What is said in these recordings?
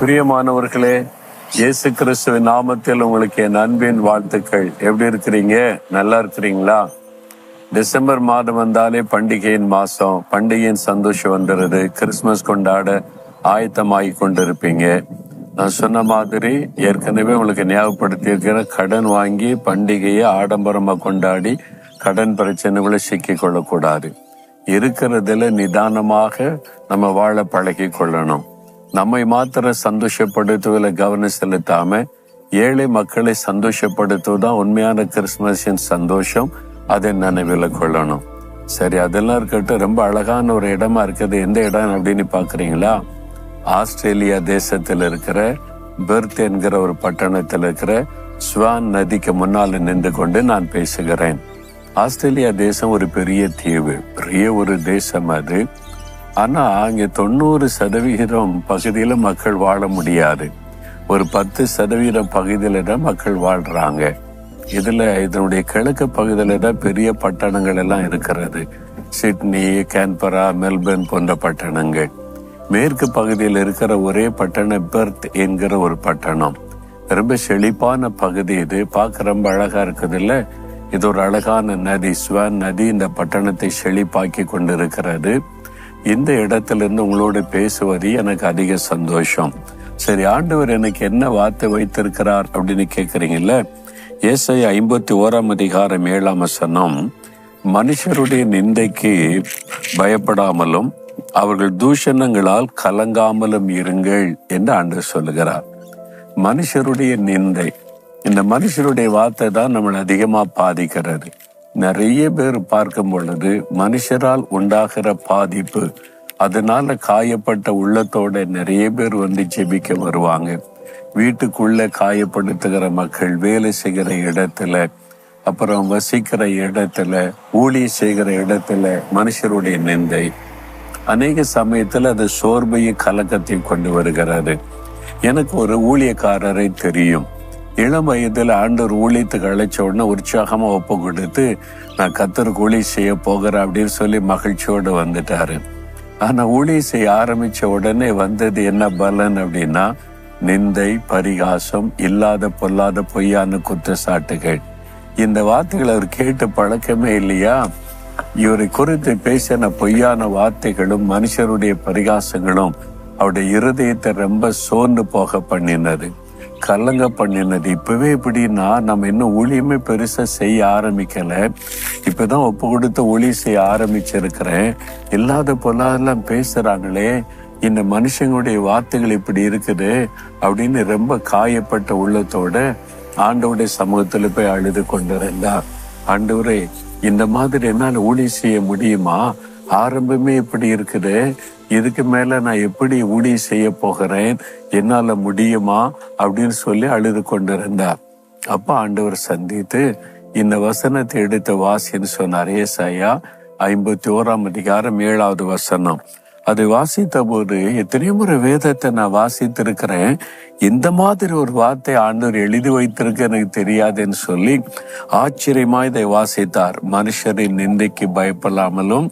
பிரியமானவர்களே இயேசு கிறிஸ்துவின் நாமத்தில் உங்களுக்கு என் அன்பின் வாழ்த்துக்கள். எப்படி இருக்கிறீங்க? நல்லா இருக்கிறீங்களா? டிசம்பர் மாதம் வந்தாலே பண்டிகையின் மாசம். பண்டிகையின் சந்தோஷம் வந்துடுது. கிறிஸ்துமஸ் கொண்டாட ஆயத்தமாகி கொண்டிருப்பீங்க. நான் சொன்ன மாதிரி ஏற்கனவே உங்களுக்கு ஞாபகப்படுத்தியிருக்கிற கடன் வாங்கி பண்டிகையை ஆடம்பரமாக கொண்டாடி கடன் பிரச்சனைகளை சிக்கி கொள்ளக்கூடாது. இருக்கிறதுல நிதானமாக நம்ம வாழ பழகி கொள்ளணும். நம்மை மாத்திர சந்தோஷப்படுத்துவதில் கவனம் செலுத்தாம ஏழை மக்களை சந்தோஷப்படுத்துவதுதான் உண்மையான கிறிஸ்துமஸின் சந்தோஷம். அதை நினைவில் கொள்ளணும். சரி அதெல்லாம் இருக்கட்டும். ரொம்ப அழகான ஒரு இடமா இருக்குது. எந்த இடம் அப்படின்னு பாக்குறீங்களா ஆஸ்திரேலியா தேசத்தில் இருக்கிற பெர்த் என்கிற ஒரு பட்டணத்தில் இருக்கிற ஸ்வான் நதிக்கு முன்னால் நின்று கொண்டு நான் பேசுகிறேன். ஆஸ்திரேலியா தேசம் ஒரு பெரிய தீவு பெரிய ஒரு தேசம் அது. ஆனா அங்கே தொண்ணூறு சதவிகிதம் பகுதியில் மக்கள் வாழ முடியாது. ஒரு பத்து சதவீதம் பகுதியில தான் மக்கள் வாழ்றாங்க. இதுல இதனுடைய கிழக்கு பகுதியில தான் பெரிய பட்டணங்கள் எல்லாம் இருக்கிறது. சிட்னி கேன்பரா மெல்பர்ன் போன்ற பட்டணங்கள். மேற்கு பகுதியில் இருக்கிற ஒரே பட்டணம் பெர்த் என்கிற ஒரு பட்டணம். ரொம்ப செழிப்பான பகுதி இது. பார்க்க ரொம்ப அழகா இருக்குது இல்ல இது ஒரு அழகான நதி. ஸ்வான் நதி இந்த பட்டணத்தை செழிப்பாக்கி கொண்டிருக்கிறது. இந்த இடத்துல இருந்து உங்களோட பேசுவது எனக்கு அதிக சந்தோஷம். சரி ஆண்டவர் எனக்கு என்ன வார்த்தை வைத்திருக்கிறார் அப்படின்னு கேட்குறீங்கல்ல ஏசை ஐம்பத்தி ஓராம் அதிகாரம் ஏழாம் வசனம் மனுஷருடைய நிந்தைக்கு பயப்படாமலும் அவர்கள் தூஷணங்களால் கலங்காமலும் இருங்கள் என்று ஆண்டு சொல்லுகிறார். மனுஷருடைய நிந்தை. இந்த மனுஷருடைய வார்த்தை தான் நம்மளை அதிகமா பாதிக்கிறது. நிறைய பேர் பார்க்கும் பொழுது மனுஷரால் உண்டாகிற பாதிப்பு அதனால காயப்பட்ட உள்ளத்தோட நிறைய பேர் வந்து ஜெபிக்க வருவாங்க. வீட்டுக்குள்ள காயப்படுத்துகிற மக்கள் வேலை செய்கிற இடத்துல அப்புறம் வசிக்கிற இடத்துல ஊழிய செய்கிற இடத்துல மனுஷருடைய நிந்தை. அநேக சமயத்தில் அது சோர்வையும் கலக்கத்தையும் கொண்டு வருகிறது. எனக்கு ஒரு ஊழியக்காரரை தெரியும். இளம் வயதில் ஆண்டவர் ஊழியத்துக்கு அழைச்ச உடனே உற்சாகமாக ஒப்பு கொடுத்து நான் கத்தருக்கு ஊழிய செய்ய போகிறேன் அப்படின்னு சொல்லி மகிழ்ச்சியோடு வந்துட்டாரு. ஆனால் ஊழிய செய்ய ஆரம்பித்த உடனே வந்தது என்ன பலன் அப்படின்னா நிந்தை பரிகாசம் இல்லாத பொல்லாத பொய்யான குற்றச்சாட்டுகள். இந்த வார்த்தைகளை அவர் கேட்டு பழக்கமே இல்லையா? இவரை குறித்து பேசின பொய்யான வார்த்தைகளும் மனுஷருடைய பரிகாசங்களும் அவருடைய இருதயத்தை ரொம்ப சோர்ந்து போக பண்ணினது. கலங்க பண்ணினது. இப்பவே எப்படின்னா நம்ம இன்னும் ஊழியமே பெருசா செய்ய ஆரம்பிக்கல. இப்பதான் ஒப்பு கொடுத்து ஒளி செய்ய ஆரம்பிச்சிருக்கிறேன். இல்லாத பொல்லாதெல்லாம் பேசுறாங்களே இந்த மனுஷங்களுடைய வார்த்தைகள் இப்படி இருக்குது அப்படின்னு ரொம்ப காயப்பட்ட உள்ளத்தோட ஆண்டோடைய சமூகத்துல போய் அழுது கொண்டிருந்தார். ஆண்டவரே இந்த மாதிரி என்னால ஊழி செய்ய முடியுமா? ஆரம்பமே இப்படி இருக்குது. இதுக்கு மேல நான் எப்படி ஊழி செய்ய போகிறேன்? என்னால முடியுமா? அப்படின்னு சொல்லி அழுது கொண்டிருந்தார். அப்ப ஆண்டவர் சந்தித்து இந்த வசனத்தை எடுத்த வாசின்னு சொன்னார். ஏசாயா ஐம்பத்தி ஓராம் அதிகாரம் ஏழாவது வசனம். அதை வாசித்த போது எத்தனையோ முறை வேதத்தை நான் வாசித்திருக்கிறேன். இந்த மாதிரி ஒரு வார்த்தை ஆண்டவர் எழுதி வைத்திருக்க எனக்கு தெரியாதுன்னு சொல்லி ஆச்சரியமா இதை வாசித்தார். மனுஷரின் நிந்தைக்கு பயப்படாமலும்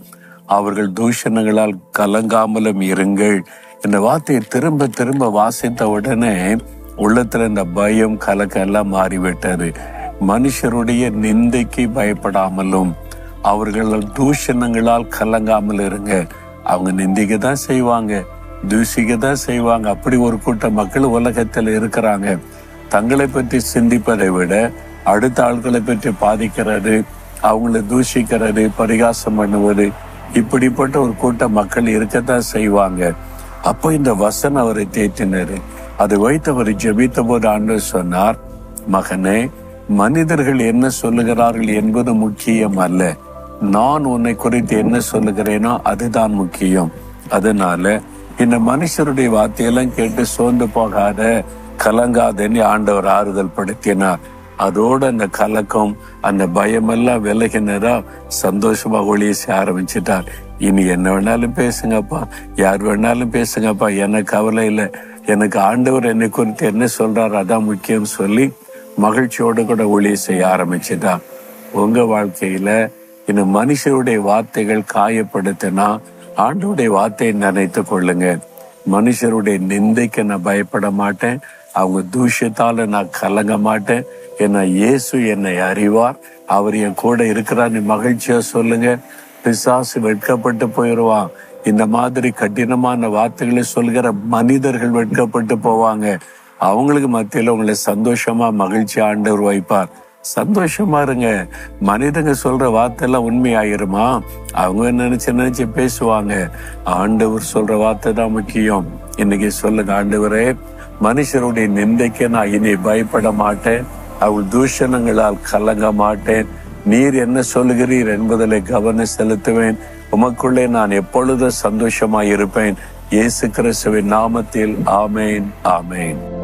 அவர்கள் தூஷணங்களால் கலங்காமலும் இருங்கள். இந்த வார்த்தையை திரும்ப திரும்ப வாசித்த உடனே உள்ளத்துல இந்த பயம் கலக்கம் எல்லாம் மாறிவிட்டது. மனுஷருடைய நிந்தைக்கு பயப்படாமலும் அவர்கள் தூஷணங்களால் கலங்காமல் இருங்க. அவங்க நிந்திக்க தான் செய்வாங்க தூசிக்க தான் செய்வாங்க. அப்படி ஒரு கூட்ட மக்கள் உலகத்தில் இருக்கிறாங்க. தங்களை பற்றி சிந்திப்பதை விட அடுத்த ஆட்களை பற்றி பாதிக்கிறது அவங்கள தூஷிக்கிறது பரிகாசம் பண்ணுவது இப்படிப்பட்ட ஒரு கூட்ட மக்கள் இருக்கத்தான் செய்வாங்க. அப்போ இந்த வசன் அவரை தேற்றினாரு அதை வைத்து அவர் ஜெபித்த போது ஆண்டு சொன்னார் மகனே மனிதர்கள் என்ன சொல்லுகிறார்கள் என்பது முக்கியம் அல்ல. நான் உன்னை குறித்து என்ன சொல்லுகிறேனோ அதுதான் முக்கியம். அதனால இந்த மனுஷருடைய வார்த்தையெல்லாம் கேட்டு சோர்ந்து போகாத கலங்காதன்னு ஆண்டவர் ஆறுதல் படுத்தினார். அதோட அந்த கலக்கம் அந்த பயமெல்லாம் விலகினரா சந்தோஷமா ஒளிய செய்ய ஆரம்பிச்சிட்டார். இனி என்ன வேணாலும் பேசுங்கப்பா யார் வேணாலும் பேசுங்கப்பா எனக்கு கவலை இல்லை. எனக்கு ஆண்டவர் என்னை குறித்து என்ன சொல்றாரு அதான் முக்கியம் சொல்லி மகிழ்ச்சியோடு கூட ஒளிய செய்ய ஆரம்பிச்சிட்டார். உங்க வாழ்க்கையில இன்னும் மனுஷருடைய வார்த்தைகள் காயப்படுத்தினா ஆண்டோடைய வார்த்தையை நினைத்து கொள்ளுங்க. மனுஷருடைய நிந்தைக்கு நான் பயப்பட மாட்டேன். அவங்க தூஷத்தால நான் கலங்க மாட்டேன். ஏன்னா இயேசு என்னை அறிவார். அவர் என் கூட இருக்கிறான்னு மகிழ்ச்சியா சொல்லுங்க. பிசாசு வெட்கப்பட்டு போயிடுவான் இந்த மாதிரி கடினமான வார்த்தைகளை சொல்கிற மனிதர்கள் வெட்கப்பட்டு போவாங்க. அவங்களுக்கு மத்தியில் உங்களை சந்தோஷமா மகிழ்ச்சி ஆண்டவர் வைப்பார். சந்தோஷமா இருங்க மனிதங்க சொல்ற வார்த்தை எல்லாம் உண்மையாயிருமா? அவங்க நினைச்சு நினைச்சு பேசுவாங்க. ஆண்டவர் சொல்ற வார்த்தை தான் முக்கியம். இன்னைக்கு சொல்லுங்க ஆண்டவரே மனுஷருடைய நிந்தைக்கு நான் இனி பயப்பட மாட்டேன். அவள் தூஷணங்களால் கலங்க மாட்டேன். நீர் என்ன சொல்லுகிறீர் என்பதில் கவனம் செலுத்துவேன். உமக்குள்ளே நான் எப்பொழுதும் சந்தோஷமாய் இருப்பேன் இயேசு கிறிஸ்துவின் நாமத்தில் ஆமேன் ஆமேன்.